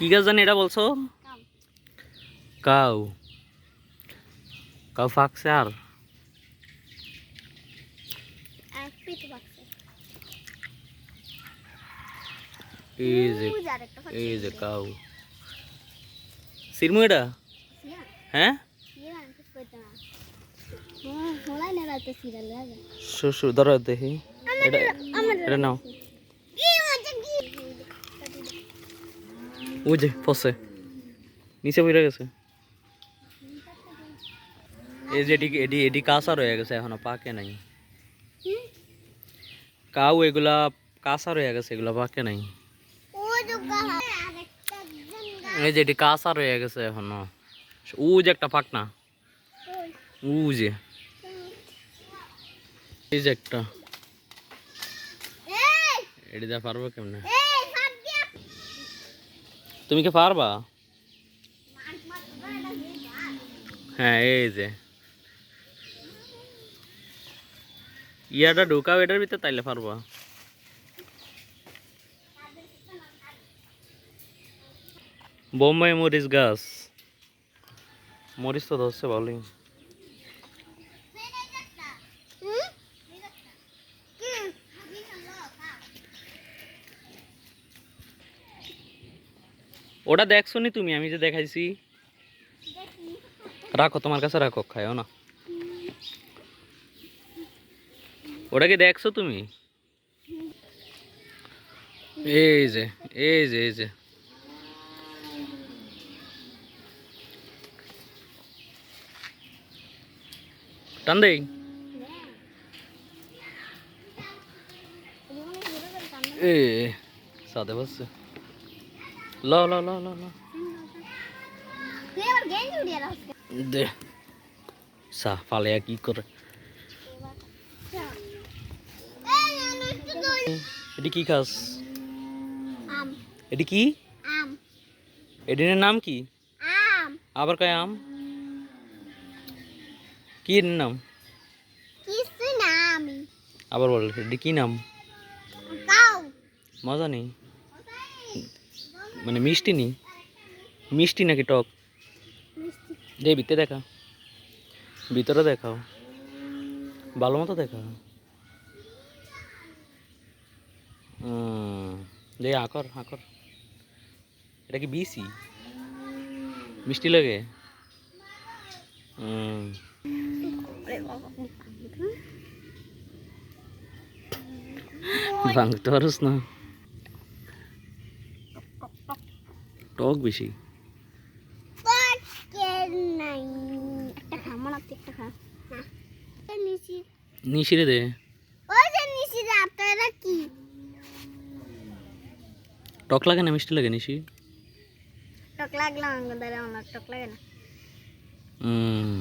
কি গাছ জানি এটা বলছো? কাউ। কাউ ফাঁকছে আর? এই যে। এই কাউ। সিরমু এটা? হ্যাঁ? না। হ্যাঁ। শ্বশুর ধরো দেখি। এটা এটা নাও কি মজা কি? ওই যে ফসে নিচে পড়ে গেছে। এই যে এটি এটি এটি কাঁচা রয়ে গেছে এখনও পাকে নাই। কাউ এগুলা কাঁচা রয়ে গেছে এগুলা পাকে নাই। এই যে এটি কাঁচা রয়ে গেছে এখনও। ও যে একটা ফাঁক না ওই, ও যে। এই যে একটা। এটি দেওয়া পারব কেমনে। তুমি কি পারবা। হ্যাঁ এই যে। ইয়াটা ঢুকাও, এটার ভিতরে তাইলে পারবা। বোম্বাই মরিচ গাছ। মরিচ তো ধরছে ভালোই হুম? কি? ওটা দেখছ নি তুমি আমি যে দেখাইছি। রাখো তোমার কাছে রাখো খায়ও না। ওটা কি দেখছ তুমি? এই যে এই যে এই যে। টান দেই। এ সাদে বসছে ল ল ল ল ল। দে। সা ফালেয়া কি করে। এটি কি খাস আম এটি কি? এটির নাম কি? আবার কয় আম? কি নাম? আবার বল এটি কি নাম? মজা নেই। মানে মিষ্টি নেই? মিষ্টি নাকি টক? দে ভিতরে দেখা। ভিতরে দেখাও। ভালো মতো দেখা দে আকর আকর। এটা কি বিসি? মিষ্টি লাগে? ভাঙতে পারস না টক বেশি পটকে নাই একটা খা মনে হচ্ছে একটা খা হ্যাঁ এই বেশি। নিশিরে দে। টক লাগে না মিষ্টি লাগে নিশি? টক লাগল টক লাগে না। হুম